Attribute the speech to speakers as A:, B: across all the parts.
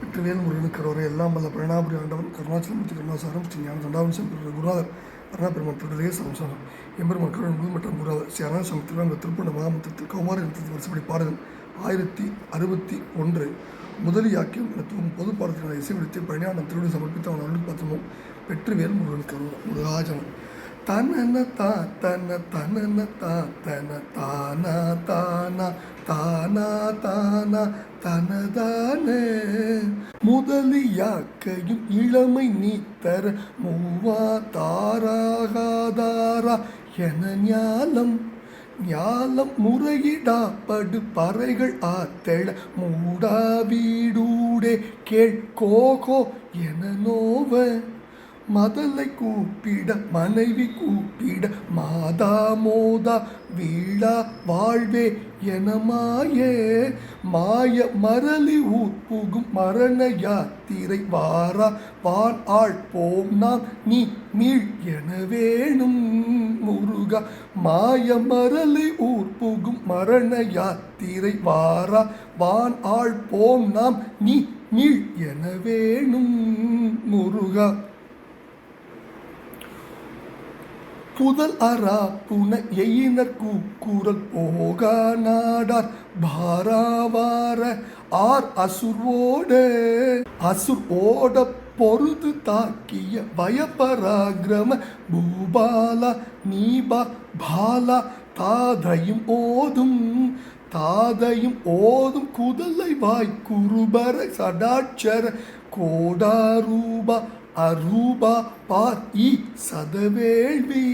A: வெற்றிவேல் முருகனுக்கு கரோரை எல்லாம் வல்ல பிரணாபுரி ஆண்டவன் கருணாச்சலமூர்த்தி கருணாசாரம் ஸ்ரீ ஞான தண்டாவன் குருநாதர் பரணாபெருமான் பெருமாள் திருடலே சம்சாரம் எம்பெருமாள் கருண் முழு மற்றும் குருநாதர் ஸ்ரீ அரண சமத்தில் அந்த திருப்பண்ண மகாமத்திரத்தில் கௌமார வருஷப்படி பாடல்கள் ஆயிரத்தி அறுபத்தி ஒன்று முதலியாக்கியம் எனத்துவம் பொது பாடத்தினால் இசைவிடுத்து பழனியாண்டம் திருவிழி சமர்ப்பித்த அவன் அருள் பத்திரமும் வெற்றிவேல் முருகனுக்கு கருணா முருகாஜனம். தனன தா தன தனன தா தன தானா தானா தானா தானா தனதான. முதலியாக்கையும் இளமை நீத்தர மூவா தாராகாதாரா என ஞாலம். ஞாலம் முறையிடாப்படு பறைகள் ஆத்தெழ மூடா வீடூடே கேட்கோகோ என நோவ. மதலை கூப்பிட மனைவி கூப்பிட மாதா மோதா வீழா வாழ்வே என மாயே. மாய மரளி ஊப்புகும் மரண யாத்திரை வாரா வான் ஆள் போம் நாம் நீ மீள் என வேணும் முருகா. மாய மரளி ஊர் மரண யாத்திரை வாரா வான் ஆள் போம் நாம் நீ மீள் என வேணும் முருகா. புதல் அரா புன எயினர் கூக்குரல் போகா நாடார். பாராவார ஆர் அசுர்வோடு அசுர் ஓட பொருது தாக்கிய பயபராகிரம பூபாலா நீபா பாலா தாதையும் ஓதும். தாதையும் ஓதும் குதலை வாய் குருபர சடாட்சர கோடாரூபா அரூபா பா இ சதவேள்வி.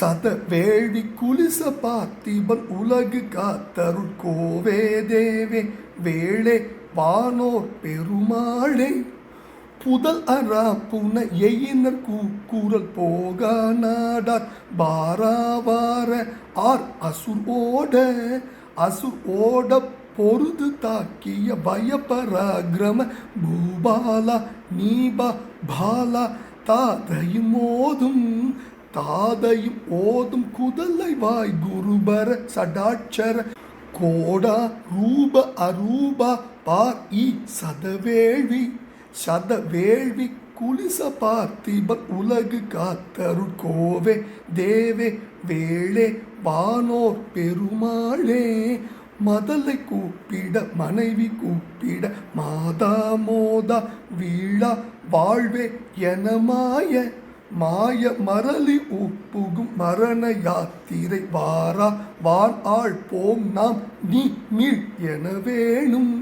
A: சத வேள்வி குலிச பார்த்திபன் உலகு காத்தருள் கோவே தேவே. வேளே வானோர் பெருமாளே. புதல் அரா புன எயினர் கூக்குரல் போக நாடார். பாராவார ஆர் அசுர் ஓட. அசுர் ஓட பொருது தாக்கிய பயபராக்கிரம பூபாலா நீபா பாலா தாதையும் ஓதும் தாதையும் ஓதும் குதலை வாய் குருபர சடாட்சர கோடா ரூப அரூபா பா இ சதவேள்வி சதவேள்வி குலிச பார்த்திபன் உலகு காத்தருள் கோவே தேவே வேளே வானோர் பெருமாளே மதலை கூப்பிட மனைவி கூப்பிட மாதா மோதா வீழா வாழ்வே என மாய மாய மரளி உப்புகும் மரண யாத்திரை வாரா வான் ஆள் போம் நாம் நீ மீள் என வேணும்.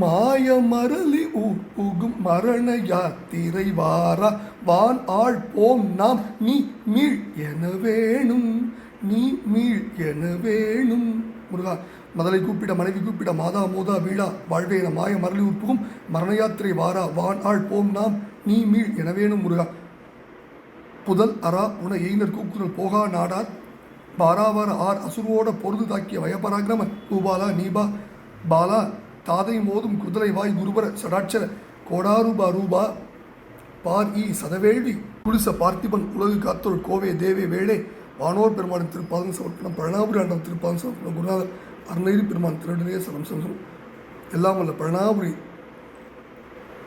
A: மாய மரளி உப்புகும் மரண யாத்திரை வாரா வான் ஆள் போம் நாம் நீ மீள் என வேணும். நீ மீள் என வேணும். முருகா மதலை கூப்பிட மனைவி கூப்பிட மாதா மோதா வீழா வாழ்வேன மாய மரளி உட்புகும் மரண யாத்திரை வாரா வான் ஆள் போம் நாம் நீ மீள் எனவேனும் முருகா. புதல் அரா உன எயினர் கூக்குரல் போகா நாடார். பாராவார ஆர் அசுரோட பொருது தாக்கிய வயபராக்கிரம பூபாலா நீபா பாலா தாதை மோதும் குதிரை வாய் குருபர சடாட்சர கோடாரூபா ரூபா. பார் இ சதவேள்வி குடிச பார்த்திபன் உலகு காத்தோள் கோவே தேவே வேளே. வானோர் பெருமானின் திருப்பாதம் சமர்ப்பணம் பழனாபுரி ஆண்டம் திருப்பாதம் சமர்ப்பணம் குருநாதர் அருணகிரி பெருமான் திருடனே சரம் சம்சம் எல்லாம் வல்ல பழனாபுரி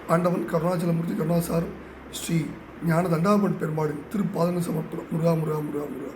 A: ஆண்டவன் கருணாச்சலமூர்த்தி கருணாசாரம் ஸ்ரீ ஞான தண்டாபன் பெருமாளின் திருப்பாதன சமர்ப்பணம் முருகா முருகா முருகா முருகா.